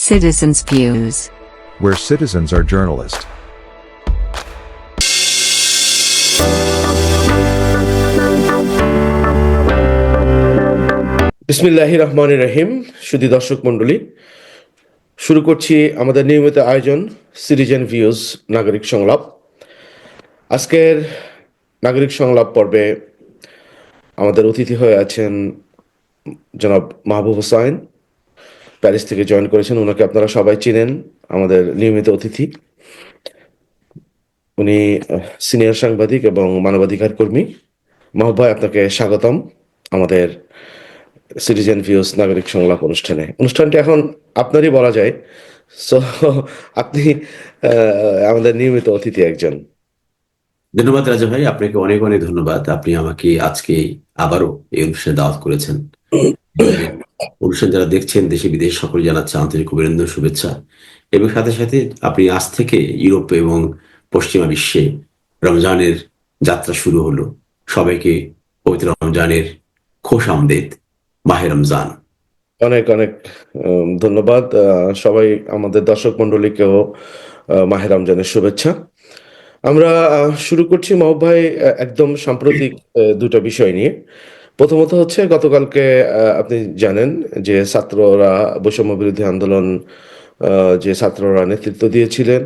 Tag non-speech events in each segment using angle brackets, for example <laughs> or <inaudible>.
Citizens' Views. where citizens are journalists. বিসমিল্লাহ রহমান রহিম সুদী দর্শক মণ্ডলী শুরু করছি আমাদের নিয়মিত আয়োজন সিটিজেন ভিউজ নাগরিক সংলাপ আজকের নাগরিক সংলাপ পর্বে আমাদের অতিথি হয়ে আছেন জনাব মাহবুব হোসাইন প্যারিস থেকে জয়েন করেছেন, ওনাকে আপনারা সবাই চিনেন, আমাদের নিয়মিত অতিথি। উনি সিনিয়র সাংবাদিক এবং মানবাধিকার কর্মী। মাহবুব ভাই, আপনাকে স্বাগতম আমাদের সিটিজেন ভিউস নাগরিক সংলাপ অনুষ্ঠানে। অনুষ্ঠানটি এখন আপনারই বলা যায়। সো আপনি আমাদের নিয়মিত অতিথি একজন। ধন্যবাদ রাজা ভাই, আপনাকে অনেক অনেক ধন্যবাদ। আপনি আমাকে আজকে আবারও এই অনুষ্ঠানে দাওয়াত করেছেন। <coughs> অনুষ্ঠান যারা দেখছেন, দেশে বিদেশে সকলে জানাচ্ছে আন্তরিক অভিনন্দন শুভেচ্ছা। এবং সাথে সাথে আপনি আজ থেকে ইউরোপ এবং পশ্চিমা বিশ্বে রমজানের যাত্রা শুরু হলো। সবাইকে পবিত্র রমজানের খোশ আমদেদ, মাহে রমজান। অনেক অনেক ধন্যবাদ। সবাই আমাদের দর্শক মন্ডলীকেও মাহে রমজানের শুভেচ্ছা। আমরা শুরু করছি মাহবুব ভাই একদম সাম্প্রতিক দুটো বিষয় নিয়ে। প্রথমত হচ্ছে গতকালকে আপনি জানেন যে ছাত্ররা বৈষম্য বিরোধী আন্দোলন যে ছাত্ররা নেতৃত্ব দিয়েছিলেন,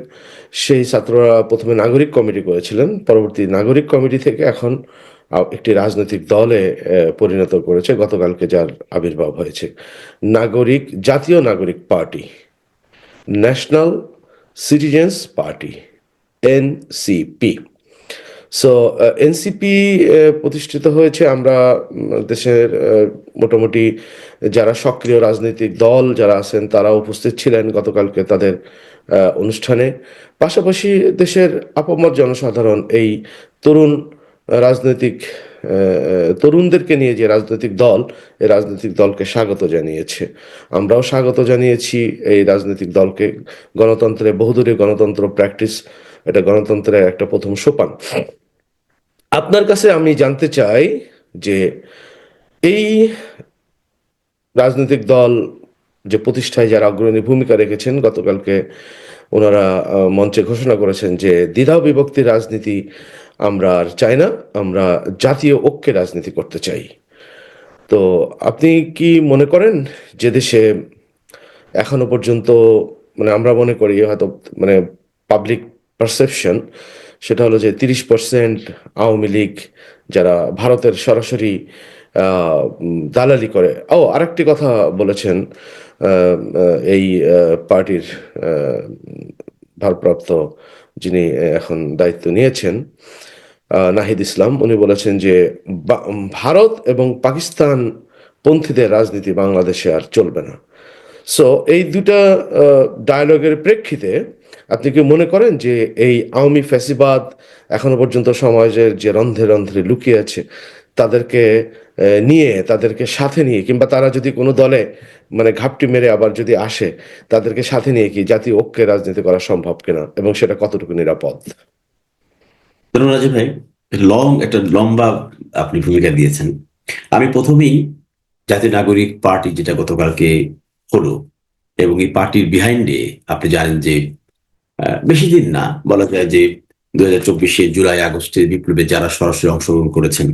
সেই ছাত্ররা প্রথমে নাগরিক কমিটি করেছিলেন। পরবর্তী নাগরিক কমিটি থেকে এখন একটি রাজনৈতিক দলে পরিণত করেছে গতকালকে যার আবির্ভাব হয়েছে। নাগরিক, জাতীয় নাগরিক party, national citizens party, NCP. So NCP প্রতিষ্ঠিত হয়েছে আমরা দেশের মোটামুটি যারা সক্রিয় রাজনৈতিক দল যারা আছেন তারা উপস্থিত ছিলেন গতকালকে তাদের অনুষ্ঠানে। পাশাপাশি দেশের আপামর জনসাধারণ এই তরুণ রাজনৈতিক তরুণদেরকে নিয়ে যে রাজনৈতিক দল, এই রাজনৈতিক দলকে স্বাগত জানিয়েছে। আমরাও স্বাগত জানিয়েছি এই রাজনৈতিক দলকে। গণতন্ত্রে বহুদূরে গণতন্ত্র প্র্যাকটিস এটা গণতন্ত্রের একটা প্রথম সোপান। আপনার কাছে আমি জানতে চাই যে এই রাজনৈতিক দল যে প্রতিষ্ঠায় যারা অগ্রণী ভূমিকা রেখেছেন, গতকালকে ওনারা মঞ্চে ঘোষণা করেছেন যে দ্বিধা বিভক্তি রাজনীতি আমরা আর চাই না, আমরা জাতীয় ঐক্যে রাজনীতি করতে চাই। তো আপনি কি মনে করেন যে দেশে এখনও পর্যন্ত মানে আমরা মনে করি হয়তো মানে পাবলিক পারসেপশন সেটা হলো যে তিরিশ পার্সেন্ট আওয়ামী লীগ যারা ভারতের সরাসরি দালালি করে। ও, আরেকটি কথা বলেছেন এই পার্টির ভারপ্রাপ্ত যিনি এখন দায়িত্ব নিয়েছেন নাহিদ ইসলাম, উনি বলেছেন যে ভারত এবং পাকিস্তান পন্থীদের রাজনীতি বাংলাদেশে আর চলবে না। সো এই দুটা ডায়লগের প্রেক্ষিতে আপনি কি মনে করেন যে এই আওয়ামী ফ্যাসিবাদ এখনও পর্যন্ত সমাজের যে রন্ধ্রে রন্ধ্রে লুকিয়ে আছে, তাদেরকে নিয়ে, তাদেরকে সাথে নিয়ে, কিংবা তারা যদি কোনো দলে মানে ঘাপটি মেরে আবার যদি আসে, তাদেরকে সাথে নিয়ে কি জাতীয় ঐক্যের রাজনীতি করা সম্ভব কিনা, এবং সেটা কতটুকু নিরাপদ? রাজা ভাই, লং, একটা লম্বা আপনি ভূমিকা দিয়েছেন। আমি প্রথমেই জাতীয় নাগরিক পার্টি যেটা গতকালকে হলো, এবং এই পার্টির বিহাইন্ডে আপনি জানেন যে বেশি দিন না। বলা যায় যে দু হাজার চব্বিশে জুলাই, আগস্টে বিপ্লবে যারা সরাসরি অংশগ্রহণ করেছেন,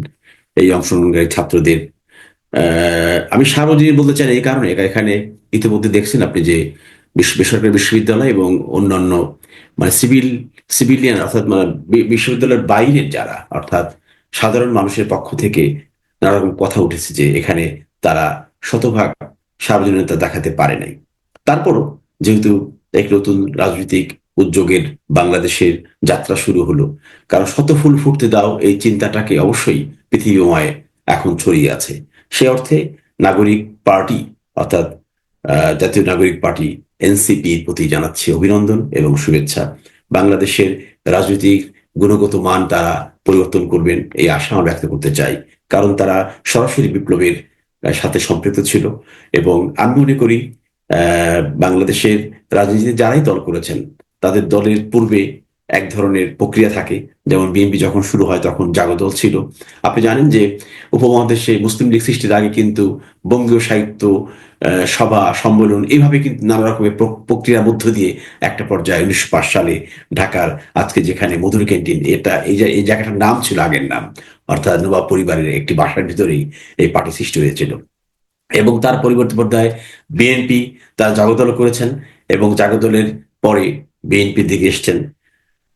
এই অংশগ্রহণকারী ছাত্রদের আমি সার্বজনীন বলতে চাই এই কারণে। এখানে ইতিমধ্যে দেখছেন আপনি যে বেসরকারি বিশ্ববিদ্যালয় এবং অন্যান্য মানে সিভিল, সিভিলিয়ান অর্থাৎ মানে বিশ্ববিদ্যালয়ের বাইরের যারা, অর্থাৎ সাধারণ মানুষের পক্ষ থেকে নানা রকম কথা উঠেছে যে এখানে তারা শতভাগ সার্বজনীনতা দেখাতে পারে নাই। তারপরও যেহেতু এক নতুন রাজনৈতিক উদ্যোগের বাংলাদেশের যাত্রা শুরু হলো। কারণ শত ফুল ফুটতে দাও এই চিন্তাটাকে অবশ্যই পৃথিবীময় এখন ছড়িয়ে আছে। সে অর্থে নাগরিক পার্টি, অর্থাৎ জাতীয় নাগরিক পার্টি এনসিপির প্রতি জানাচ্ছি অভিনন্দন এবং শুভেচ্ছা। বাংলাদেশের রাজনৈতিক গুণগত মান তারা পরিবর্তন করবেন এই আশা আমরা ব্যক্ত করতে চাই। কারণ তারা সরাসরি বিপ্লবের সাথে সম্পৃক্ত ছিল এবং আমি মনে করি বাংলাদেশের রাজনীতিতে যারাই দল করেছেন তাদের দলের পূর্বে এক ধরনের প্রক্রিয়া থাকে। যেমন বিএনপি যখন শুরু হয় তখন জাগদল ছিল। আপনি জানেন যে উপমহাদেশে মুসলিম লীগ সৃষ্টির আগে কিন্তু বঙ্গীয় সাহিত্য সভা, সম্মেলন এইভাবে কিন্তু নানা রকমের প্রক্রিয়ার মধ্য দিয়ে একটা পর্যায়ে উনিশশো পাঁচ সালে ঢাকার, আজকে যেখানে মধুর ক্যান্টিন, এটা, এই জায়গাটার নাম ছিল আগের নাম। অর্থাৎ নবাব পরিবারের একটি বাসার ভিতরেই এই পার্টি সৃষ্টি হয়েছিল। এবং তার পরিবর্তে পর্যায়ে বিএনপি তার জাগদল করেছেন এবং জাগদলের পরে বিএনপির দিকে এসছেন।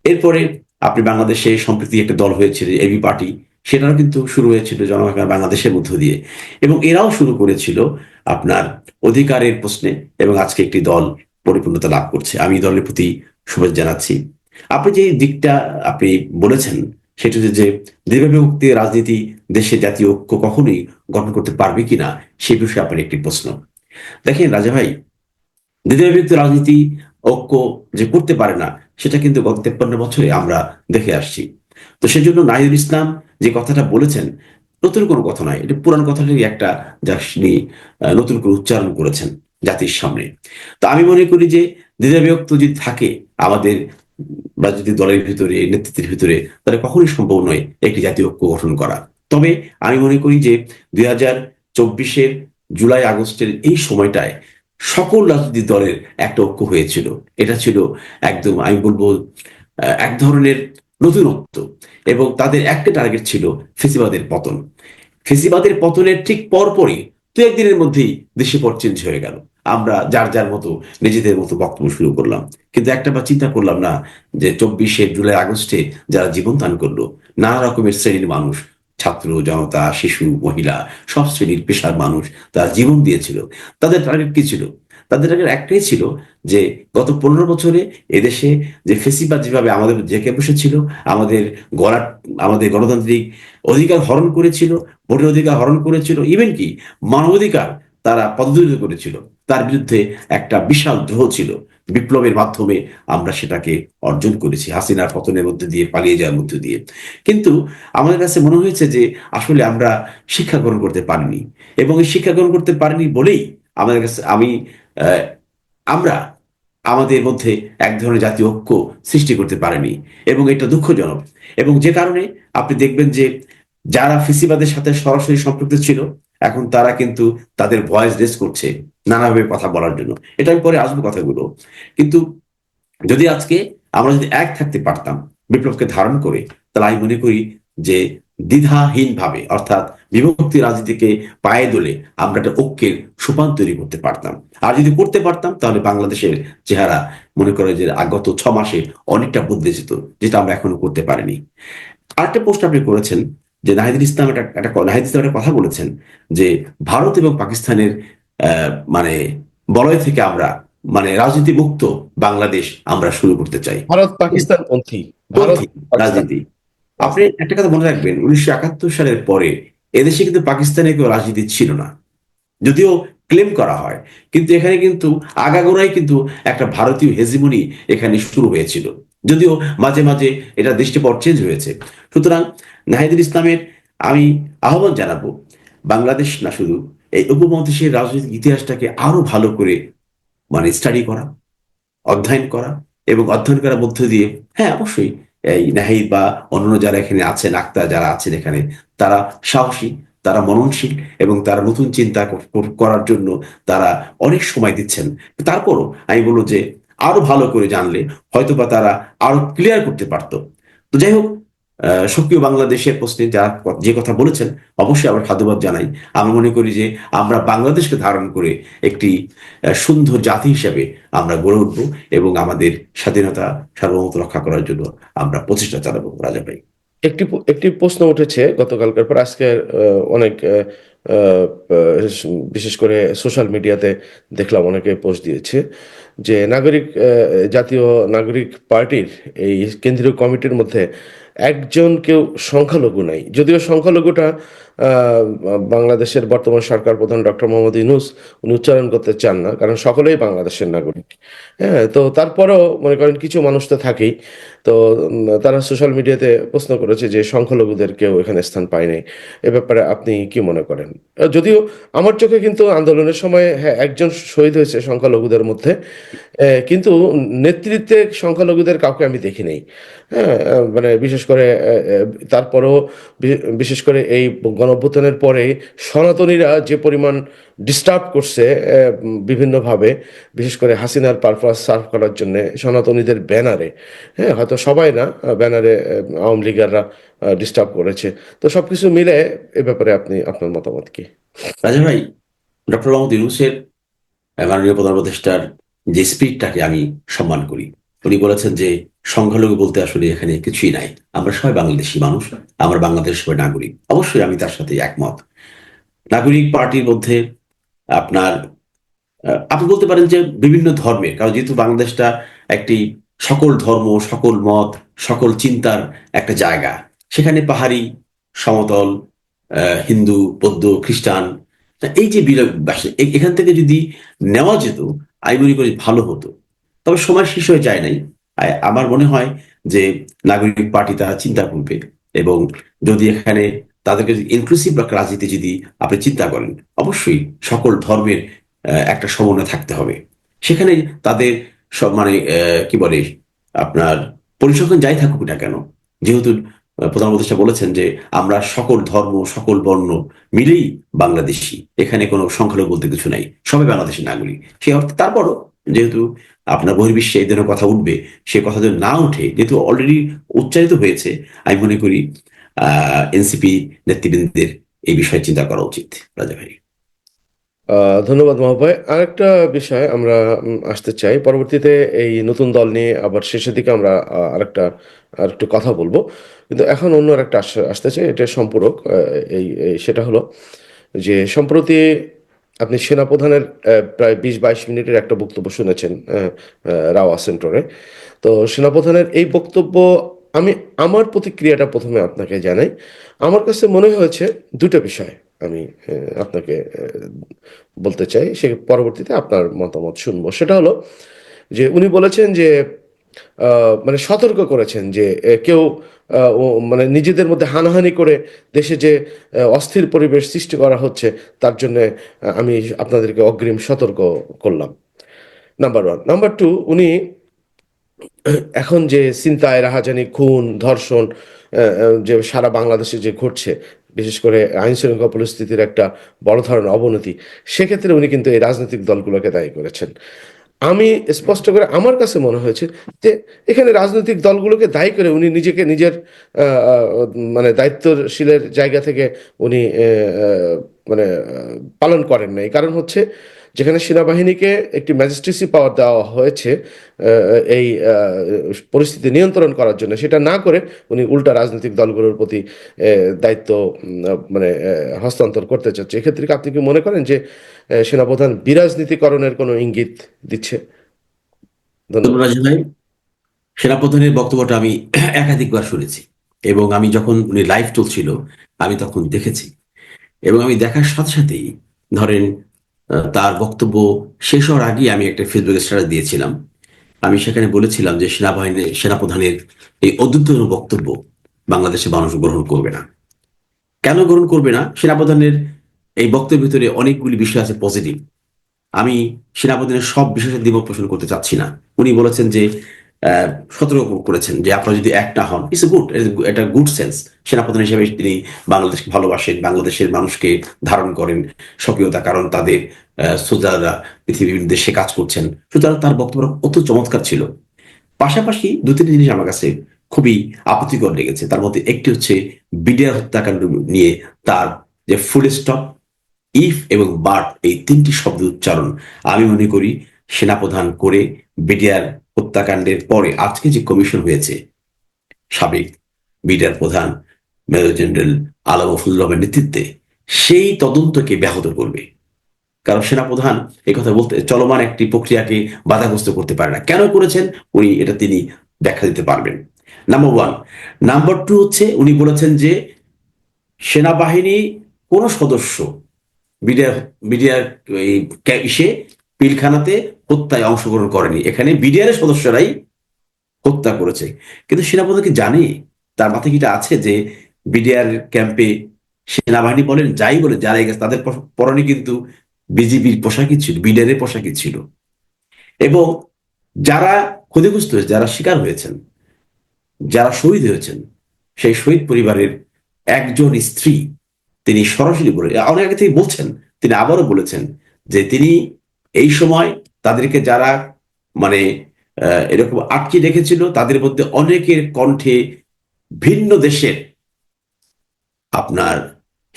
এরপরে আপনি বাংলাদেশে সম্প্রতি একটা দল হয়েছিল এবি পার্টি সেটাও কিন্তু শুরু হয়েছিল জনগণ বাংলাদেশের মধ্য দিয়ে। এবং এরাও শুরু করেছিল আপনার অধিকারের প্রশ্নে এবং আজকে একটি দল পরিপূর্ণতা লাভ করছে। আমি দলের প্রতি শুভেচ্ছা জানাচ্ছি। আপনি যে দিকটা আপনি বলেছেন, সেটা হচ্ছে যে দীর্ঘবিভক্তি রাজনীতি দেশে জাতীয় ঐক্য কখনোই গঠন করতে পারবে কিনা, সে বিষয়ে আপনার একটি প্রশ্ন। দেখেন রাজা ভাই দীর্ঘবিভক্তি রাজনীতি ঐক্য যে করতে পারে না, সেটা কিন্তু গত তেপ্পান্ন বছরে আমরা দেখে আসছি। তো সেজন্য নাহিদুল ইসলাম যে কথাটা বলেছেন, নতুন কোনো কথা নয়, এটা পুরান কথাটারই একটা যা তিনি নতুন করে উচ্চারণ করেছেন জাতির সামনে। তো আমি মনে করি যে দ্বিধাবিভক্ত যদি থাকে আমাদের রাজনৈতিক দলের ভিতরে, নেতৃত্বের ভিতরে, তাহলে কখনোই সম্ভব নয় একটি জাতীয় ঐক্য গঠন করা। তবে আমি মনে করি যে দুই হাজার চব্বিশের জুলাই আগস্টের এই সময়টায় সকল রাজনৈতিক দলের একটা ঐক্য হয়েছিল। এটা ছিল একদম, আমি বলব এক ধরনের নতুনত্ব এবং তাদের একটা টার্গেট ছিল ফেসিবাদের পতন। ফেসিবাদের পতনের ঠিক পরপরই দু একদিনের মধ্যেই দেশে পর চেঞ্জ হয়ে গেল। আমরা যার যার মতো নিজেদের মতো বক্তব্য শুরু করলাম। কিন্তু একটা বা চিন্তা করলাম না যে চব্বিশে জুলাই, আগস্টে যারা জীবন দান করল, নানা রকমের শ্রেণির মানুষ ছাত্র, জনতা, শিশু, মহিলা, সব শ্রেণির পেশার মানুষ তারা জীবন দিয়েছিল। তাদের টার্গেট কি ছিল? তাদের টার্গেট একটাই ছিল যে গত পনেরো বছরে এদেশে যে ফেসিবাদ যেভাবে আমাদের জেকে বসেছিল, আমাদের গড়া, আমাদের গণতান্ত্রিক অধিকার হরণ করেছিল, ভোটের অধিকার হরণ করেছিল ইভেন কি মানবাধিকার তারা পদদলিত করেছিল। তার বিরুদ্ধে একটা বিশাল দ্রোহ ছিল। বিপ্লবের মাধ্যমে আমরা সেটাকে অর্জন করেছি। হাসিনার পতনের মধ্যে দিয়ে, পালিয়ে যাওয়ার মধ্যে দিয়ে। কিন্তু আমাদের কাছে মনে হয়েছে যে আসলে আমরা শিক্ষা গ্রহণ করতে পারিনি এবং এই শিক্ষা গ্রহণ করতে পারিনি বলেই আমাদের কাছে, আমি আমরা আমাদের মধ্যে এক ধরনের জাতীয় ঐক্য সৃষ্টি করতে পারেনি এবং এটা দুঃখজনক। এবং যে কারণে আপনি দেখবেন যে যারা ফেসিবাদের সাথে সরাসরি সম্পৃক্ত ছিল, এখন তারা কিন্তু তাদের ভয়েস রেস করছে। নানাভাবে কথা বলার জন্য। এটা আমি পরে আসব কথাগুলো। কিন্তু যদি আজকে আমরা যদি এক থাকতে পারতাম, বিপ্লবকে ধারণ করে, তাহলে আমি মনে করি যে দ্বিধাহীন ভাবে অর্থাৎ বিভক্তি রাজনীতিকে পায়ে দোলে আমরা একটা ঐক্যের সোপান তৈরি করতে পারতাম। আর যদি করতে পারতাম, তাহলে বাংলাদেশের চেহারা মনে করে যে আগত ছ মাসে অনেকটা বদলে যেত, যেটা আমরা এখনও করতে পারিনি। আরেকটা পোস্ট আপনি করেছেন যে নাহিদুল ইসলাম একটা একটা, নাহিদ ইসলাম একটা কথা বলেছেন যে ভারত এবং পাকিস্তানের মানে বলয় থেকে আমরা মানে রাজনীতি মুক্ত বাংলাদেশ আমরা শুরু করতে চাই। ভারত পাকিস্তান পন্থী রাজনীতি। আপনি একটা কথা মনে রাখবেন উনিশশো একাত্তর সালের পরে এদেশে কিন্তু পাকিস্তানে কেউ রাজনীতি ছিল না। যদিও ক্লেম করা হয় কিন্তু এখানে কিন্তু আগাগোড়াই কিন্তু একটা ভারতীয় হেজিমনি এখানে শুরু হয়েছিল। যদিও মাঝে মাঝে এটা দৃষ্টিপট চেঞ্জ হয়েছে। সুতরাং নাহিদুল ইসলামের আমি আহ্বান জানাব বাংলাদেশ না শুধু এই উপমহাদেশের রাজনৈতিক ইতিহাসটাকে আরও ভালো করে মানে স্টাডি করা, অধ্যয়ন করা এবং অধ্যয়ন করার মধ্য দিয়ে হ্যাঁ অবশ্যই এই নাহিদ বা অন্যান্য যারা এখানে আছেন, আক্তার যারা আছেন এখানে, তারা সাহসী, তারা মননশীল এবং তারা নতুন চিন্তা কর- কর- করার জন্য তারা অনেক সময় দিচ্ছেন। তারপরও আমি বলব যে, আরও ভালো করে জানলে হয়তোবা তারা আরও ক্লিয়ার করতে পারতো। তো যাই হোক সক্রিয় বাংলাদেশের প্রশ্নে ক- যে কথা বলেছেন, অবশ্যই আবার সাধুবাদ জানাই। আমি মনে করি যে আমরা বাংলাদেশকে ধারণ করে একটি সুন্দর জাতি হিসেবে আমরা গড়ে উঠবো এবং আমাদের স্বাধীনতা সার্বভৌমত্ব রক্ষা করার জন্য আমরা প্রচেষ্টা চালাবো, রাজা ভাই। একটি একটি প্রশ্ন উঠেছে গতকালকার পর। আজকে অনেক বিশেষ করে সোশ্যাল মিডিয়াতে দেখলাম অনেকে পোস্ট দিয়েছে যে নাগরিক জাতীয় নাগরিক পার্টির এই কেন্দ্রীয় কমিটির মধ্যে একজন কেউ সংখ্যালঘু নাই। যদিও সংখ্যালঘুটা বাংলাদেশের বর্তমান সরকার প্রধান ডক্টর মোহাম্মদ ইউনুস, উনি উচ্চারণ করতে চান না, কারণ সকলেই বাংলাদেশের নাগরিক। হ্যাঁ তো তারপরেও মনে করেন কিছু মানুষ তো থাকেই। তো তারা সোশ্যাল মিডিয়াতে প্রশ্ন করেছে যে সংখ্যালঘুদের কেউ এখানে স্থান পায়নি এ ব্যাপারে আপনি কি মনে করেন? যদিও আমার চোখে কিন্তু আন্দোলনের সময় হ্যাঁ একজন শহীদ হয়েছে সংখ্যালঘুদের মধ্যে কিন্তু নেতৃত্বে সংখ্যালঘুদের কাউকে আমি দেখি নাই। হ্যাঁ মানে বিশেষ করে তারপরেও বিশেষ করে এই গণঅভ্যুত্থানের পরে সনাতনীরা যে পরিমাণ ডিস্টার্ব করছে বিভিন্নভাবে, বিশেষ করে হাসিনার পারপাস সার্ভ করার জন্য সনাতনীদের ব্যানারে হ্যাঁ হয়তো সবাই না ব্যানারে আওয়ামী লীগাররা ডিস্টার্ব করেছে। তো সবকিছু মিলে এ ব্যাপারে আপনি, আপনার মতামত কি? ভাই, ডক্টর মোহাম্মদ ইউনুসের মাননীয় প্রধান উপদেষ্টার যে স্পিডটাকে আমি সম্মান করি। উনি বলেছেন যে সংখ্যালঘু বলতে আসলে এখানে কিছুই নাই। আমরা সবাই বাংলাদেশি মানুষ, আমরা বাংলাদেশ সবাই নাগরিক। অবশ্যই আমি তার সাথে একমত। নাগরিক পার্টির মধ্যে আপনার আপনি বলতে পারেন যে বিভিন্ন ধর্মের, কারণ যেহেতু বাংলাদেশটা একটি সকল ধর্ম, সকল মত, সকল চিন্তার একটা জায়গা, সেখানে পাহাড়ি, সমতল হিন্দু, বৌদ্ধ, খ্রিস্টান, এই যে বাস- এখান থেকে যদি নেওয়া যেত আমি মনে করি ভালো হতো। তবে সময় শেষ হয়ে যায় নাই। আমার মনে হয় যে নাগরিক পার্টি তারা চিন্তা করবে এবং যদি এখানে তাদেরকে ইনক্লুসিভ রাজনীতি যদি আপনি চিন্তা করেন, অবশ্যই সকল ধর্মের একটা সমন্বয় থাকতে হবে। সেখানে তাদের সব মানে কি বলে, আপনার পরিসংখ্যান যাই থাকুক না কেন, যেহেতু প্রধান উপদেষ্টা বলেছেন যে আমরা সকল ধর্ম, সকল বর্ণ মিলেই বাংলাদেশি। এখানে কোনো সংখ্যালঘু বলতে কিছু নাই। সবাই বাংলাদেশের নাগরিক। সেই অর্থে তারপরও যেহেতু আপনার বহির্বিশ্বে এই ধরনের কথা উঠবে, সে কথা যদি না উঠে, যেহেতু অলরেডি উচ্চারিত হয়েছে, আমি মনে করি এনসিপি নেতৃবৃন্দের এই বিষয়ে চিন্তা করা উচিত, রাজা ভাই। ধন্যবাদ মহাভয় আরেকটা বিষয় আমরা আসতে চাই। পরবর্তীতে এই নতুন দল নিয়ে আবার শেষের দিকে আমরা আরেকটা, আরেকটু কথা বলব। কিন্তু এখন অন্য আরেকটা আস- আসতে চাই, এটা সম্পূরক এই, সেটা হলো যে সম্প্রতি আপনি সেনাপ্রধানের প্রায় বিশ বাইশ মিনিটের একটা বক্তব্য শুনেছেন রাওয়া সেন্টারে। তো সেনাপ্রধানের এই বক্তব্য, আমি আমার প্রতিক্রিয়াটা প্রথমে আপনাকে জানাই। আমার কাছে মনে হয়েছে দুটো বিষয় আমি আপনাকে বলতে চাই, সে পরবর্তীতে আপনার মতামত শুনব। সেটা হলো যে উনি বলেছেন যে মানে সতর্ক করেছেন যে কেউ মানে নিজেদের মধ্যে হানাহানি করে দেশে যে অস্থির পরিবেশ সৃষ্টি করা হচ্ছে, তার জন্য আমি আপনাদেরকে অগ্রিম সতর্ক করলাম। নাম্বার ওয়ান নাম্বার টু উনি এখন যে চিন্তায় রাহাজানি, খুন, ধর্ষণ যে সারা বাংলাদেশে যে ঘটছে, বিশেষ করে আইন শৃঙ্খলা পরিস্থিতির একটা বড় ধরনের অবনতি, সেক্ষেত্রে উনি কিন্তু এই রাজনৈতিক দলগুলোকে দায়ী করেছেন। আমি স্পষ্ট করে আমার কাছে মনে হয়েছে যে এখানে রাজনৈতিক দলগুলোকে দায়ী করে উনি নিজেকে নিজের মানে দায়িত্বশীলের জায়গা থেকে উনি মানে পালন করেন নাই। কারণ হচ্ছে যেখানে সেনাবাহিনীকে একটি ম্যাজিস্ট্রেসি পাওয়ার দেওয়া হয়েছে এই পরিস্থিতি নিয়ন্ত্রণ করার জন্য। সেটা না করে উনি উল্টা রাজনৈতিক দলগুলোর প্রতি দায়িত্ব মানে হস্তান্তর করতে চাচ্ছে। এক্ষেত্রে আপনি কি মনে করেন যে সেনাপ্রধান বিরাজনীতিকরণের কোনো ইঙ্গিত দিচ্ছে? সেনাপ্রধানের বক্তব্যটা আমি একাধিকবার শুনেছি এবং আমি যখন উনি লাইভ চলছিল আমি তখন দেখেছি। এবং আমি দেখার সাথে সাথেই ধরেন তার বক্তব্য শেষ হওয়ার আগেই আমি একটা ফেসবুক স্ট্যাটাস দিয়েছিলাম। আমি সেখানে বলেছিলাম যে সেনাবাহিনীর, সেনাপ্রধানের এই অদ্ভুত বক্তব্য বাংলাদেশে মানুষ গ্রহণ করবে না। কেন গ্রহণ করবে না? সেনাপ্রধানের এই বক্তব্যের ভিতরে অনেকগুলি বিষয় আছে পজিটিভ আমি সেনাপ্রধানের সব বিষয়ে দ্বিমত পোষণ করতে চাচ্ছি না। উনি বলেছেন যে সতর্ক করেছেন যে আপনারা যদি এক না হন ইটস গুড এটা গুড সেন্স সেনাপ্রধান হিসেবে তিনি বাংলাদেশকে ভালোবাসেন, বাংলাদেশের মানুষকে ধারণ করেন। সক্রিয়তা কারণ তাদের সোলজাররা পৃথিবীর দেশে কাজ করছেন। সুতরাং তার বক্তব্য অত চমৎকার ছিল। পাশাপাশি দু তিনটি জিনিস আমার কাছে খুবই আপত্তিকর লেগেছে। তার মধ্যে একটি হচ্ছে বিডিআর হত্যাকাণ্ড নিয়ে তার যে ফুল স্টপ, ইফ এবং বাট এই তিনটি শব্দ উচ্চারণ। আমি মনে করি সেনাপ্রধান করে বিডিআর হত্যাকাণ্ডের পরে আজকে যে কমিশন হয়েছে, সাবেক বিডিআর প্রধান মেজর জেনারেল আলম মফুজুর নেতৃত্বে, সেই তদন্তকে ব্যাহত করবে। কারণ সেনাপ্রধান এই কথা বলতে চলমান একটি প্রক্রিয়াকে বাধাগ্রস্ত করতে পারে না। কেন করেছেন? উনি এটা তিনি ব্যাখ্যা দিতে পারবেন। নাম্বার ওয়ান নাম্বার টু হচ্ছে, উনি বলেছেন যে সেনাবাহিনী কোনো সদস্য বিডিআর বিডিআর ইসে পিলখানাতে হত্যায় অংশগ্রহণ করেনি। এখানে বিডিআর এর সদস্যরাই হত্যা করেছে। কিন্তু সেনাপ্রধান কি জানে? তার মাথায় কি এটা আছে যে বিডিআর ক্যাম্পে সেনাবাহিনী বলেন, যাই বলে যারা গেছে, তাদের পরনে কিন্তু বিজিবির পোশাকই ছিল বিডিআর এর পোশাকই ছিল। এবং যারা ক্ষতিগ্রস্ত হয়েছে, যারা শিকার হয়েছেন, যারা শহীদ হয়েছেন, সেই শহীদ পরিবারের একজন স্ত্রী তিনি সরাসরি বলে অনেক আগে থেকে বলছেন, তিনি আবারও বলেছেন যে তিনি এই সময় তাদেরকে যারা মানে এরকম আটকে রেখেছিল তাদের মধ্যে অনেকের কণ্ঠে ভিন্ন দেশের আপনার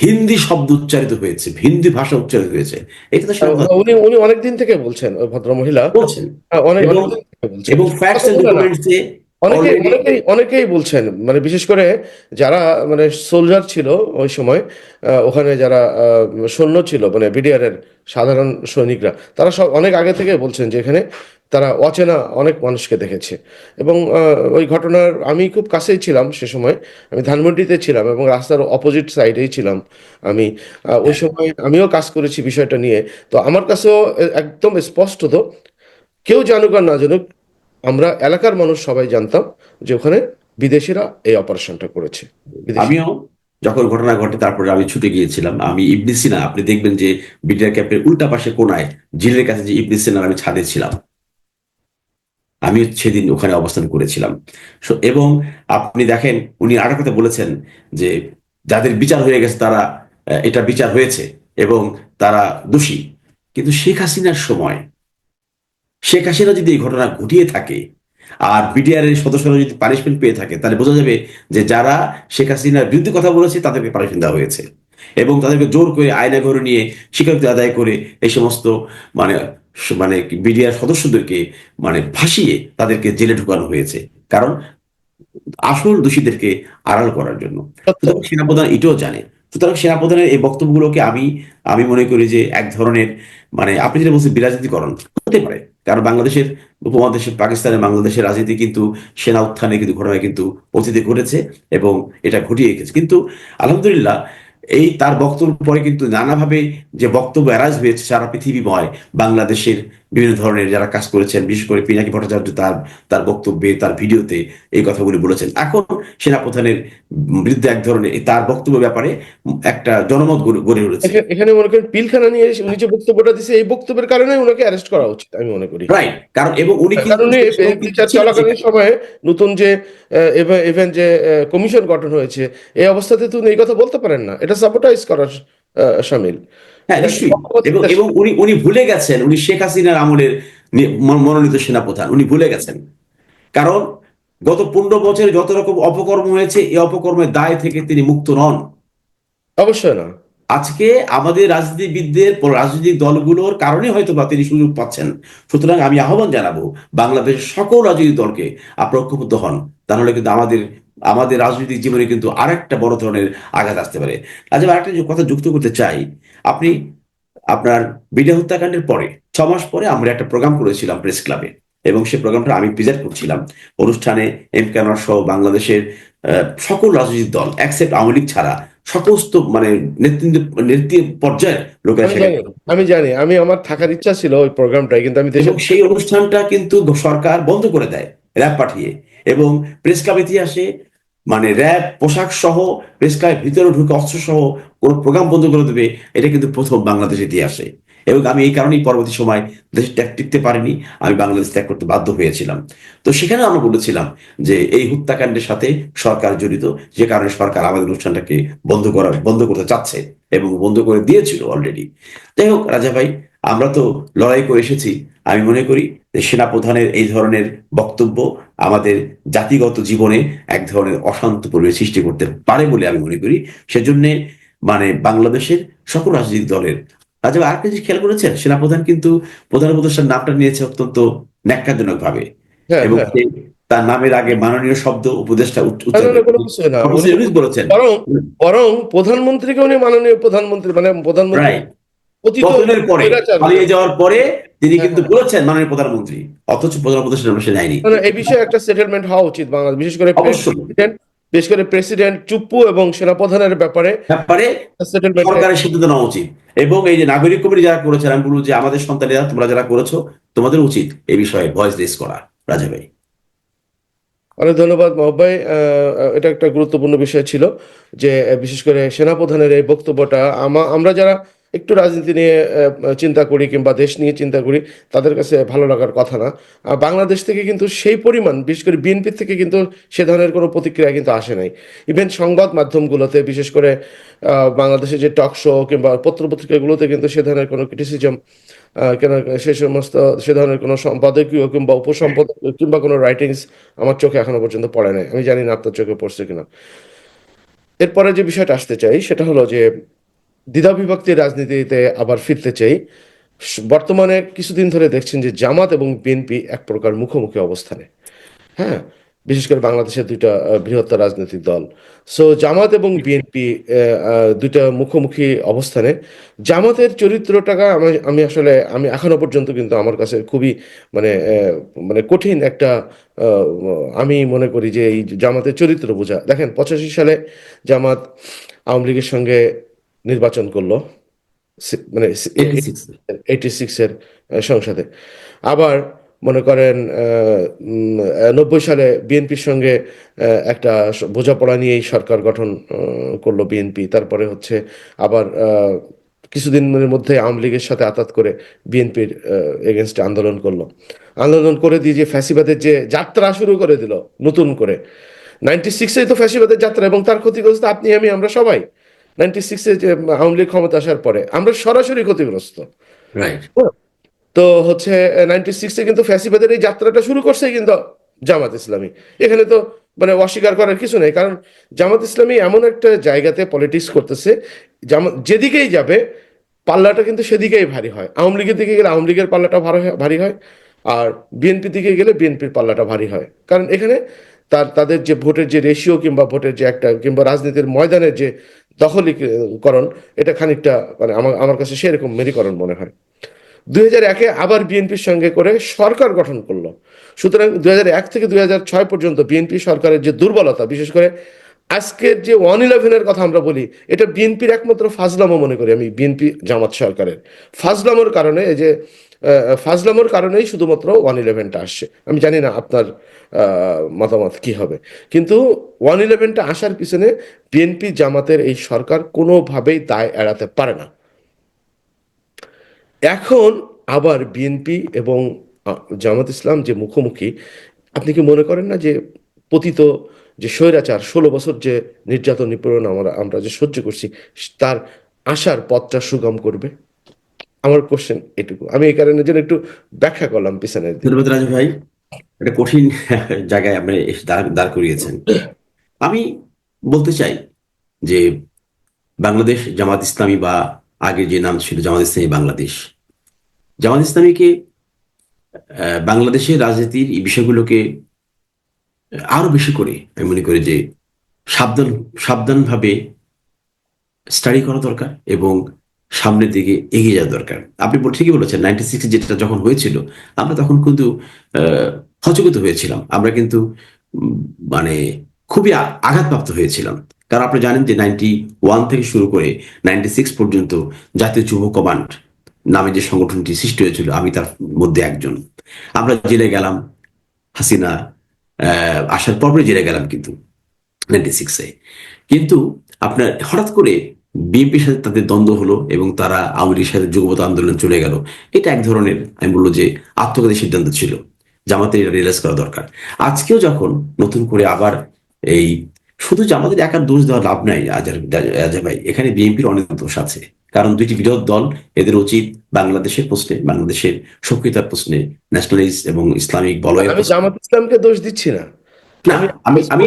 হিন্দি শব্দ উচ্চারিত হয়েছে হিন্দি ভাষা উচ্চারিত হয়েছে। এটা তো উনি উনি অনেকদিন থেকে বলছেন ভদ্রমহিলা। মহিলা বলছেন অনেক এবং- ফ্যাক্টস এন্ড। ডকুমেন্টসে অনেকেই অনেকেই অনেকেই বলছেন মানে বিশেষ করে যারা মানে সোলজার ছিল ওই সময় ওখানে যারা সৈন্য ছিল মানে বিডিআর এর সাধারণ সৈনিকরা, তারা সব অনেক আগে থেকে বলছেন যে এখানে তারা অচেনা অনেক মানুষকে দেখেছে। এবং ওই ঘটনার আমি খুব কাছেই ছিলাম সে সময়, আমি ধানমন্ডিতে ছিলাম এবং রাস্তার অপোজিট সাইডেই ছিলাম আমি। ওই সময় আমিও কাজ করেছি বিষয়টা নিয়ে। তো আমার কাছেও একদম স্পষ্টত কেউ জানুক আর না জানুক আমরা এলাকার মানুষ সবাই জানতাম যে ওখানে বিদেশিরা এই অপারেশনটা করেছে। আমিও যখন ঘটনা ঘটে, তারপরে আমি ছুটে গিয়েছিলাম। আমি ইবনে সিনা আপনি দেখবেন যে বিডিআর ক্যাম্পের উল্টা পাশে কোনায় জিলের কাছে যে ইবনে সিনার আমি ছাদে ছিলাম। আমি সেদিন ওখানে অবস্থান করেছিলাম। এবং আপনি দেখেন, উনি আরেক কথা বলেছেন যে যাদের বিচার হয়ে গেছে, তারা এটা বিচার হয়েছে এবং তারা দোষী। কিন্তু শেখ হাসিনার সময় শেখ হাসিনা যদি এই ঘটনা ঘটিয়ে থাকে আর বিডিআর এর সদস্যরা যদি পানিশমেন্ট পেয়ে থাকে তাহলে বোঝা যাবে যে যারা শেখ হাসিনার বিরুদ্ধে কথা বলেছে তাদেরকে পানিশমেন্ট দেওয়া হয়েছে। এবং তাদেরকে জোর করে আয়না ঘরে নিয়ে স্বীকারোক্তি আদায় করে এই সমস্ত মানে মানে বিডিআর সদস্যদেরকে মানে ভাসিয়ে তাদেরকে জেলে ঢুকানো হয়েছে। কারণ আসল দোষীদেরকে আড়াল করার জন্য। সেনাপ্রধান এটাও জানে। সুতরাং সেনাপ্রধানের এই বক্তব্যগুলোকে আমি আমি মনে করি যে এক ধরনের মানে আপনি যেটা বলছেন বিরাজনীতিকরণ হতে পারে। কারণ বাংলাদেশের উপমহাদেশের পাকিস্তানের বাংলাদেশের রাজনীতি কিন্তু সেনা উত্থানে কিন্তু ঘটনায় কিন্তু অতীতে ঘটেছে এবং এটা ঘটিয়ে গেছে। কিন্তু আলহামদুলিল্লাহ এই তার বক্তব্য পরে কিন্তু নানাভাবে যে বক্তব্য অ্যারাইজ হয়েছে সারা পৃথিবীময়, বাংলাদেশের বিভিন্ন ধরনের যারা কাজ করেছেন বিশেষ করে পিনাকি ভট্টাচার্য তার তার বক্তব্যে তার ভিডিওতে এই কথাগুলি বলেছেন। এখন সেনাপ্রধানের বিরুদ্ধে এক ধরনের তার বক্তব্য ব্যাপারে একটা জনমত গড়ে- উঠেছে। এখানে মনে করেন পিলখানা নিয়ে উনি যে বক্তব্যটা দিছে এই বক্তব্যের কারণে ওনাকে অ্যারেস্ট করা উচিত আমি মনে করি। রাইট কারণ এবং উনি কারণ বিচার চলাকালীন সময়ে নতুন যে ইভেন যে কমিশন গঠন হয়েছে এই অবস্থাতে তো উনি এই কথা বলতে পারেন না। এটা সাবোটাইজ করার শামিল হ্যাঁ নিশ্চয়ই। এবং উনি উনি ভুলে গেছেন উনি শেখ হাসিনার আমলের মনোনীত সেনাপ্রধান উনি ভুলে গেছেন। কারণ গত পনেরো বছরে যত রকম অপকর্ম হয়েছে এই অপকর্মের দায় থেকে তিনি মুক্ত নন। অবশ্যই না। আজকে আমাদের রাজনীতিবিদদের রাজনৈতিক দলগুলোর কারণে হয়তো বা তিনি সুযোগ পাচ্ছেন। সুতরাং আমি আহ্বান জানাব বাংলাদেশের সকল রাজনৈতিক দলকে আপনারা ঐক্যবদ্ধ হন। তাহলে কিন্তু আমাদের আমাদের রাজনৈতিক জীবনে কিন্তু আরেকটা বড় ধরনের আঘাত আসতে পারে। আজ আমি আরেকটা কথা যুক্ত করতে চাই। আপনি আপনার বিডা হত্যাকাণ্ডের পরে ছ মাস পরে আমরা একটা প্রোগ্রাম করেছিলাম প্রেস ক্লাবে এবং সেই প্রোগ্রামটা আমি প্রেজেন্ট করছিলাম। অনুষ্ঠানে এম ক্যানার সহ বাংলাদেশের সকল রাজনৈতিক দল অ্যাকসেপ্ট আওয়ামী লীগ ছাড়া সমস্ত মানে পর্যায়ের লোকেরা আমি জানি আমি আমার থাকার ইচ্ছা ছিল ওই প্রোগ্রামটাই কিন্তু আমি সেই অনুষ্ঠানটা কিন্তু সরকার বন্ধ করে দেয় র্যাব পাঠিয়ে। এবং প্রেস ক্লাব ইতিহাসে মানে র্যাব, পোশাক সহ প্রেস ভিতরে ঢুকে অস্ত্র সহ কোন প্রোগ্রাম বন্ধ করে দেবে, এটা কিন্তু প্রথম বাংলাদেশ ইতিহাসে। এবং আমি এই কারণেই পরবর্তী সময় দেশ ত্যাগ টিকতে পারিনি, আমি বাংলাদেশ ত্যাগ করতে বাধ্য হয়েছিলাম। তো সেখানে আমরা বলেছিলাম যে এই হত্যাকাণ্ডের সাথে সরকার জড়িত, যে কারণে সরকার আমাদের অনুষ্ঠানটাকে বন্ধ করার, বন্ধ করতে চাচ্ছে এবং বন্ধ করে দিয়েছিল অলরেডি যাই হোক, রাজা ভাই, আমরা তো লড়াই করে এসেছি। আমি মনে করি সেনাপ্রধানের এই ধরনের বক্তব্য আমাদের জাতিগত জীবনে এক ধরনের অশান্ত পরিবেশ সৃষ্টি করতে পারে বলে আমি মনে করি। সেজন্য মানে বাংলাদেশের সকল রাজনৈতিক দলের রাজা আর কিছু খেয়াল করেছেন? সেনাপ্রধান কিন্তু প্রধান উপদেষ্টার নামটা নিয়েছে অত্যন্ত ন্যাক্কারজনক ভাবে হ্যাঁ এবং হ্যাঁ। তার নামের আগে মাননীয় শব্দ উপদেষ্টা বলেছেন। বরং প্রধানমন্ত্রীকে উনি মাননীয় প্রধানমন্ত্রী মানে প্রধানমন্ত্রী পতনের পরে পালিয়ে যাওয়ার পরে তিনি হ্যাঁ, কিন্তু হ্যাঁ। বলেছেন মাননীয় প্রধানমন্ত্রী অথচ প্রধান উপদেষ্টা সে নেয়নি। এই বিষয়ে একটা সেটেলমেন্ট হওয়া উচিত বাংলাদেশ বিশেষ করে বিশেষ করে প্রেসিডেন্ট চুপ্পু এবং সেনাপ্রধানের ব্যাপারে ব্যাপারে সরকারের সিদ্ধান্ত নেওয়া উচিত। এবং এই যে নাগরিক কমিটি যারা করেছেন আমি বলব যে আমাদের সন্তানেরা তোমরা যারা করেছ তোমাদের উচিত এই বিষয়ে ভয়েস রেস করা রাজা ভাই। অনেক ধন্যবাদ মহব্বাই এটা একটা গুরুত্বপূর্ণ বিষয় ছিল যে বিশেষ করে সেনাপ্রধানের এই বক্তব্যটা আমরা যারা একটু রাজনীতি নিয়ে চিন্তা করি কিংবা দেশ নিয়ে চিন্তা করি, তাদের কাছে ভালো লাগার কথা না। বাংলাদেশ থেকে কিন্তু সেই পরিমাণ, বিশেষ করে বিএনপি থেকে কিন্তু সে ধরনের কোনো প্রতিক্রিয়া কিন্তু আসে নাই। ইভেন সংবাদ মাধ্যমগুলোতে, বিশেষ করে বাংলাদেশের যে টক শো কিংবা পত্রপত্রিকাগুলোতে কিন্তু সে ধরনের কোনো ক্রিটিসিজম কেন, সে সমস্ত, সে ধরনের কোনো সম্পাদকীয় কিংবা উপসম্পাদকীয় কিংবা কোনো রাইটিংস আমার চোখে এখনও পর্যন্ত পড়ে নাই। আমি জানি না আপনার চোখে পড়ছে কিনা। এরপরে যে বিষয়টা আসতে চাই, সেটা হলো যে দ্বিধাবিভক্তির রাজনীতিতে আবার ফিরতে চাই। বর্তমানে কিছুদিন ধরে দেখছেন যে জামাত এবং বিএনপি এক প্রকার মুখোমুখি অবস্থানে। হ্যাঁ বিশেষ করে বাংলাদেশের দুইটা বৃহত্তর রাজনৈতিক দল। সো জামাত এবং বিএনপি দুইটা মুখোমুখি অবস্থানে। জামাতের চরিত্রটাকে আমি আমি আসলে, আমি এখনও পর্যন্ত কিন্তু আমার কাছে খুবই মানে মানে কঠিন একটা আমি মনে করি যে এই জামাতের চরিত্র বোঝা। দেখেন, পঁচাশি সালে জামাত আওয়ামী লীগের সঙ্গে নির্বাচন করল মানে এইটি সিক্সের সংসদে। আবার মনে করেন নব্বই সালে বিএনপির সঙ্গে একটা বোঝাপড়া নিয়েই সরকার গঠন করল বিএনপি। তারপরে হচ্ছে আবার কিছুদিনের মধ্যে আওয়ামী লীগের সাথে আতাত করে বিএনপির এগেনস্টে আন্দোলন করল। আন্দোলন করে দিয়ে যে ফ্যাসিবাদের যে যাত্রা শুরু করে দিল নতুন করে। নাইনটি সিক্সে তো ফ্যাসিবাদের যাত্রা এবং তার ক্ষতিগ্রস্ত আপনি আমি আমরা সবাই। নাইনটি সিক্সে যে আওয়ামী লীগ ক্ষমতা আসার পরে আমরা সরাসরি ক্ষতিগ্রস্ত। রাইট তো হচ্ছে নাইনটি সিক্সে কিন্তু ফ্যাসিবাদের এই যাত্রাটা শুরু করছে কিন্তু জামাত ইসলামী। এখানে তো মানে অস্বীকার করার কিছু নেই কারণ জামাত ইসলামী এমন একটা জায়গাতে পলিটিক্স করতেছে যেদিকেই যাবে পাল্লাটা কিন্তু সেদিকেই ভারী হয়। আওয়ামী লীগের দিকে গেলে আওয়ামী লীগের পাল্লাটা ভারী হয়- ভারী হয় আর বিএনপির দিকে গেলে বিএনপির পাল্লাটা ভারী হয়। কারণ এখানে তার তাদের যে ভোটের যে রেশিও কিংবা ভোটের যে একটা কিংবা রাজনীতির ময়দানের যে দখলীকরণ, এটা খানিকটা মানে আমার আমার কাছে সেরকম মেরিকরণ মনে হয়। দুই হাজার একে আবার বিএনপির সঙ্গে করে সরকার গঠন করল। সুতরাং দুই হাজার এক থেকে দুই হাজার ছয় পর্যন্ত বিএনপি সরকারের যে দুর্বলতা, বিশেষ করে আজকের যে ওয়ান ইলেভেনের কথা আমরা বলি, এটা বিএনপির একমাত্র ফাজলামো মনে করি আমি, বিএনপি জামাত সরকারের। ফাজলামোর কারণে এই যে ফাজলামোর কারণেই শুধুমাত্র ওয়ান ইলেভেনটা আসছে। আমি জানি না আপনার মতামত কি হবে। কিন্তু ওয়ান ইলেভেনটা আসার পিছনে বিএনপি জামাতের এই সরকার কোনোভাবেই দায় এড়াতে পারে না। এখন আবার বিএনপি এবং জামাত ইসলাম যে মুখোমুখি, আপনি কি মনে করেন না যে, পতিত যে স্বৈরাচার, ষোলো বছর যে নির্যাতন, নিপীড়ন আমরা আমরা যে সহ্য করছি, তার আসার পথটা সুগম করবে? আমার কোশ্চেন এটুকু। আমি এই কারণে জন্য একটু ব্যাখ্যা করলাম ধন্যবাদ রাজু ভাই। একটা কঠিন <laughs> জায়গায় আপনি দাঁড় করিয়েছেন। আমি বলতে চাই যে বাংলাদেশ জামাত ইসলামী বা আগে যে নাম ছিল জামাত ইসলামী বাংলাদেশ, জামাত ইসলামীকে বাংলাদেশের রাজনীতির এই বিষয়গুলোকে আরও বেশি করে আমি মনে করি যে সাবধান, সাবধানভাবে স্টাডি করা দরকার এবং সামনের দিকে এগিয়ে যাওয়া দরকার। আপনি ঠিকই বলেছেন নাইনটি সিক্সে যেটা যখন হয়েছিল, আমরা তখন কিন্তু হচকিত হয়েছিলাম। আমরা কিন্তু মানে খুবই আঘাতপ্রাপ্ত হয়েছিলাম। কারণ আপনি জানেন যে নাইনটি ওয়ান থেকে শুরু করে নাইনটি সিক্স পর্যন্ত জাতীয় যুব কমান্ড নামে যে সংগঠনটি সৃষ্টি হয়েছিল, আমি তার মধ্যে একজন। আমরা জেলে গেলাম, হাসিনা আসার পরে জেলে গেলাম কিন্তু সিক্সে কিন্তু আপনার হঠাৎ করে বিএনপির সাথে তাদের দ্বন্দ্ব হলো এবং তারা আওয়ামী লীগের সাথে যুগপত আন্দোলন চলে গেল। এটা এক ধরনের, আমি বলব যে আত্মঘাতী সিদ্ধান্ত ছিল। জামাতের এটা রিয়েলাইজ করা দরকার। আজকেও যখন নতুন করে আবার এই, শুধু জামাতের একার দোষ দেওয়া লাভ নাই আজার ভাই, এখানে বিএনপির অনেক দোষ আছে। কারণ দুইটি বিরোধ দল এদের উচিত বাংলাদেশের প্রশ্নে বাংলাদেশের সক্রিয়তার প্রশ্নে ন্যাশনালিস্ট এবং ইসলামিক বলয়ের আমি জামাত ইসলামকে দোষ দিচ্ছি না। আমি আমি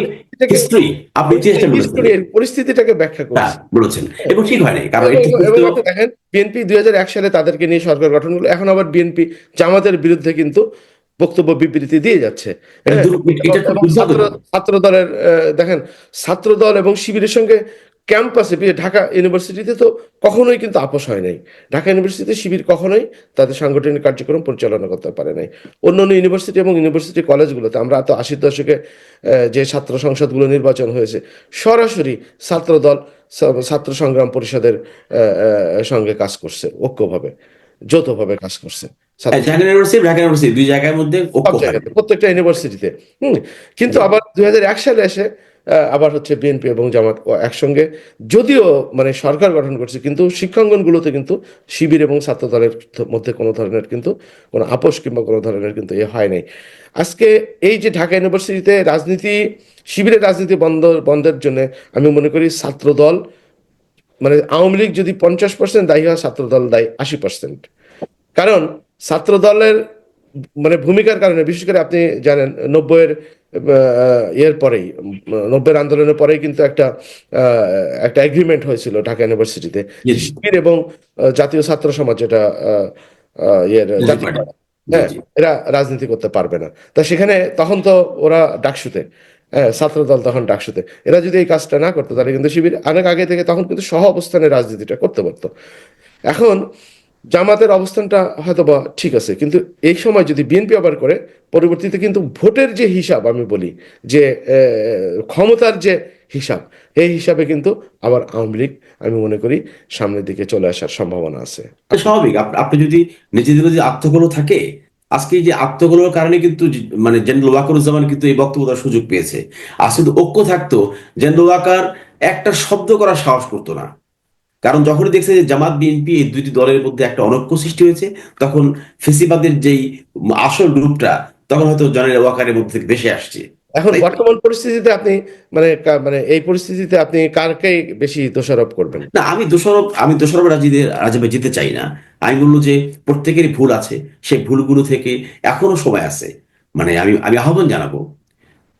হিস্ট্রি আপনি চেষ্টা করেছেন। পরিস্থিতিটাকে ব্যাখ্যা হ্যাঁ, বলেছেন। এবং ঠিক হয়নি কারণ দেখেন বিএনপি দুই হাজার এক সালে তাদেরকে নিয়ে সরকার গঠন করল। এখন আবার বিএনপি জামাতের বিরুদ্ধে কিন্তু বক্তব্য বিবৃতি দিয়ে যাচ্ছে। হ্যাঁ, ছাত্র দলের দেখেন ছাত্র দল এবং শিবিরের সঙ্গে ক্যাম্পাসে ঢাকা ইউনিভার্সিটিতে তো কখনোই কিন্তু আপোষ হয় নাই। ঢাকা ইউনিভার্সিটিতে শিবির কখনোই তাদের সাংগঠনিক কার্যক্রম পরিচালনা করতে পারে নাই। অন্য অন্য ইউনিভার্সিটি এবং ইউনিভার্সিটি কলেজগুলোতে আমরা তো আশির দশকে যে ছাত্র সংসদগুলো নির্বাচন হয়েছে সরাসরি ছাত্রদল ছা- ছাত্র সংগ্রাম পরিষদের সঙ্গে কাজ করছে ঐক্যভাবে যৌথভাবে কাজ করছে। ছাত্র হ্যাঁ, ঢাকা ইউনিভার্সিটি ঢাকা ইউনিভার্সিটি দুই জায়গার মধ্যে সব ঐক্য জায়গাতে প্রত্যেকটা ইউনিভার্সিটিতে হুম কিন্তু আবার দুই হাজার এক সালে এসে আবার হচ্ছে বিএনপি এবং জামাত একসঙ্গে। যদিও মানে সরকার গঠন করছে, কিন্তু শিক্ষাঙ্গনগুলোতে কিন্তু শিবির এবং ছাত্র দলের মধ্যে কোনো ধরনের কিন্তু কোনো আপোষ কিংবা কোনো ধরনের কিন্তু এ হয় নাই। আজকে এই যে ঢাকা ইউনিভার্সিটিতে রাজনীতি, শিবিরের রাজনীতি বন্ধ, বন্ধের জন্য আমি মনে করি ছাত্র দল মানে আওয়ামী লীগ যদি পঞ্চাশ পার্সেন্ট দায়ী হয় ছাত্র দল দায়ী আশি পার্সেন্ট কারণ ছাত্র দলের মানে ভূমিকার কারণে বিশেষ করে আপনি জানেন নব্বইয়ের ইয়ের পরেই নব্বইয়ের আন্দোলনের পরেই কিন্তু একটা একটা এগ্রিমেন্ট হয়েছিল ঢাকা ইউনিভার্সিটিতে। শিবির এবং জাতীয় ছাত্র সমাজ যেটা ইয়ের জাতীয় হ্যাঁ এরা রাজনীতি করতে পারবে না। তা সেখানে তখন তো ওরা ডাকসুতে হ্যাঁ ছাত্র দল তখন ডাকসুতে। এরা যদি এই কাজটা না করতো তাহলে কিন্তু শিবির অনেক আগে থেকে তখন কিন্তু সহ অবস্থানে রাজনীতিটা করতে পারতো। এখন জামাতের অবস্থানটা হয়তো বা ঠিক আছে, কিন্তু এই সময় যদি বিএনপি আবার করে, পরবর্তীতে কিন্তু ভোটের যে হিসাব আমি বলি, যে ক্ষমতার যে হিসাব, এই হিসাবে কিন্তু আবার আওয়ামী লীগ, আমি মনে করি, সামনের দিকে চলে আসার সম্ভাবনা আছে। স্বাভাবিক। আপনি যদি নিজেদের যদি আত্মকলহ থাকে, আজকে যে আত্মকলহের কারণে কিন্তু মানে জেনারেল ওয়াকারুজ্জামান কিন্তু এই বক্তব্য দেওয়ার সুযোগ পেয়েছে। আজ যদি ঐক্য থাকতো, জেনারেল ওয়াকার একটা শব্দ করার সাহস করতো না। কারণ যখনই দেখছে যে জামাত বিএনপি এই দুইটি দলের মধ্যে একটা অনৈক্য সৃষ্টি হয়েছে তখন ফেসিবাদের যেই আসল গ্রুপটা তখন হয়তো জনের ওয়াকারের মধ্যে থেকে ভেসে আসছে। এখন বর্তমান পরিস্থিতিতে আপনি মানে মানে এই পরিস্থিতিতে আপনি কারকে বেশি দোষারোপ করবেন? না আমি দোষারোপ আমি দোষারোপ রাজিদের রাজীবে যেতে চাই না। আমি বলব যে প্রত্যেকেরই ভুল আছে সেই ভুলগুলো থেকে এখনও সময় আছে। মানে আমি আমি আহ্বান জানাব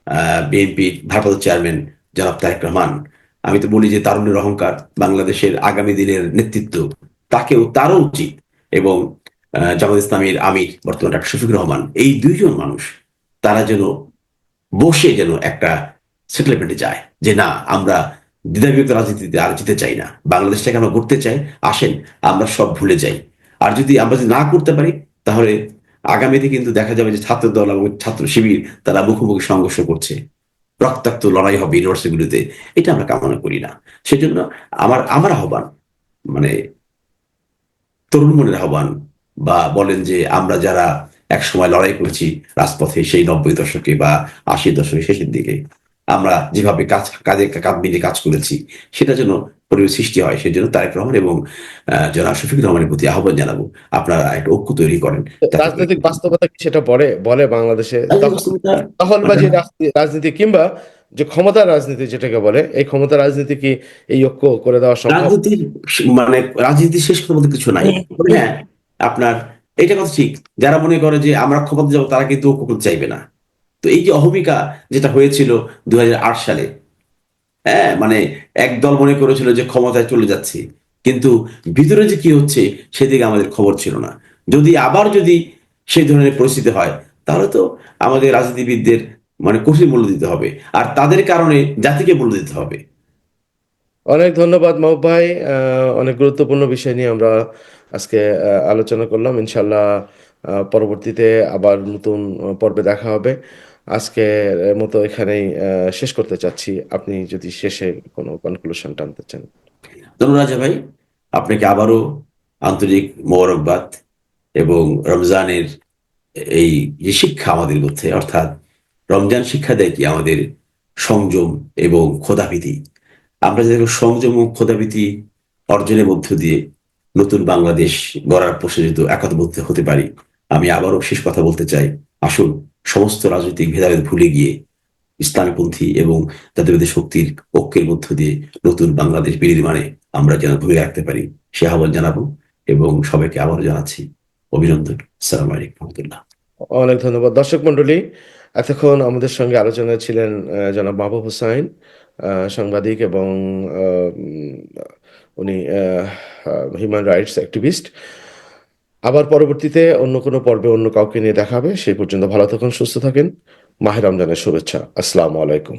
আহ বিএনপি ভারপ্রাপ্ত চেয়ারম্যান জনাব তারেক রহমান আমি তো বলি যে তারুণের অহংকার বাংলাদেশের আগামী দিনের নেতৃত্ব, তাকেও তারও উচিত এবং জামাত ইসলামীর আমির বর্তমান ডাক্তার শফিকুর রহমান, এই দুইজন মানুষ, তারা যেন বসে যেন একটা সেটেলমেন্টে যায় যে না, আমরা দ্বিধাবিভক্ত রাজনীতিতে আর যেতে চাই না বাংলাদেশটাকে আমরা করতে চাই আসেন, আমরা সব ভুলে যাই। আর যদি আমরা যদি না করতে পারি, তাহলে আগামীতে কিন্তু দেখা যাবে যে ছাত্র দল এবং ছাত্র শিবির তারা মুখোমুখি সংঘর্ষ করছে। রক্তাক্ত লড়াই হবে ইউনিভার্সিটিগুলিতে, এটা আমরা কামনা করি না। সেজন্য আমার আমার আহ্বান মানে তরুণ মনের আহ্বান বা বলেন যে আমরা যারা এক সময় লড়াই করেছি রাজপথে সেই নব্বই দশকে বা আশি দশকে শেষের দিকে, আমরা যেভাবে কাজ, কাজে কাঁধ মিলে কাজ করেছি, সেটা যেন পরিবেশ সৃষ্টি হয় সেজন্য তারেক রহমান এবং জনাব শফিকুর রহমানের প্রতি আহ্বান জানাব। আপনারা একটা ঐক্য তৈরি করেন। রাজনৈতিক বাস্তবতা কি সেটা বলে বলে বাংলাদেশে? রাজনীতি- দখলবাজি রাজনীতি- রাজনীতি কিংবা যে ক্ষমতার রাজনীতি যেটাকে বলে এই ক্ষমতার রাজনীতি কি এই ঐক্য করে দেওয়া সম্ভব? রাজনীতির মানে রাজনীতির শেষ কথা বলতে কিছু নাই। হ্যাঁ। আপনার এটা কথা ঠিক। যারা মনে করে যে আমরা ক্ষমতা যাব তারা কিন্তু ঐক্য করতে চাইবে না। তো এই যে অহমিকা যেটা হয়েছিল দুই হাজার আট সালে হ্যাঁ মানে একদল মনে করেছিল যে ক্ষমতায় চলে যাচ্ছে। কিন্তু ভিতরে যে কি হচ্ছে সেদিকে আমাদের খবর ছিল না। যদি আবার যদি সেই ধরনের পরিস্থিতি হয়, তাহলে তো আমাদের রাজনীতিবিদদের মানে কঠিন মূল্য দিতে হবে। আর তাদের কারণে জাতিকে মূল্য দিতে হবে। অনেক ধন্যবাদ মাহবুব ভাই। অনেক গুরুত্বপূর্ণ বিষয় নিয়ে আমরা আজকে আলোচনা করলাম। ইনশাল্লাহ পরবর্তীতে আবার নতুন পর্বে দেখা হবে। আজকের মতো এখানেই শেষ করতে চাচ্ছি। আপনি যদি শেষে কোনো কনক্লুশন টানতে চান। ধন্যবাদ রাজা ভাই, আপনাকে আবারও আন্তরিক মোবারকবাদ এবং রমজানের এই যে শিক্ষা আমাদের মধ্যে, অর্থাৎ রমজান শিক্ষা দেয় কি আমাদের সংযম এবং খোদাভীতি। আমরা যাতে সংযম ও খোদাভীতি অর্জনের মধ্য দিয়ে নতুন বাংলাদেশ গড়ার প্রসারিত একতাবদ্ধ হতে পারি, আমি আবারও শেষ কথা বলতে চাই। আসুন সমস্ত রাজনৈতিক ভেদাভেদ ভুলে গিয়ে ইসলামীপন্থী এবং জাতীয়বাদী শক্তির ঐক্যের মধ্য দিয়ে নতুন বাংলাদেশ বিনির্মাণে আমরা যেন ভূমিকা রাখতে পারি, সে আহ্বান জানাব এবং সবাইকে আবারও জানাচ্ছি অভিনন্দন। সালাম আলাইকুম রহমতুল্লাহ। অনেক ধন্যবাদ। দর্শক মন্ডলী এতক্ষণ আমাদের সঙ্গে আলোচনায় ছিলেন জনাব মাহবুব হুসাইন সাংবাদিক এবং উনি হিউম্যান রাইটস অ্যাক্টিভিস্ট। আবার পরবর্তীতে অন্য কোনো পর্বে অন্য কাউকে নিয়ে দেখাবে। সেই পর্যন্ত ভালো থাকুন, সুস্থ থাকেন। মাহের রমজানের শুভেচ্ছা। আসসালামু আলাইকুম।